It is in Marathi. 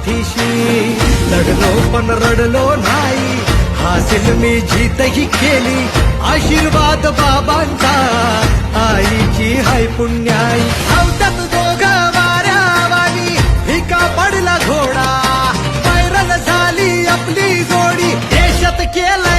पाठीशी. लढलो पण रडलो नाही. हासिल मी जीतही केली. आशीर्वाद बाबांचा. आईची हाय पुण्याई. हौतक दोघ वाऱ्या वाणी. भिका पडला घोडा. व्हायरल झाली आपली जोडी. देशात केला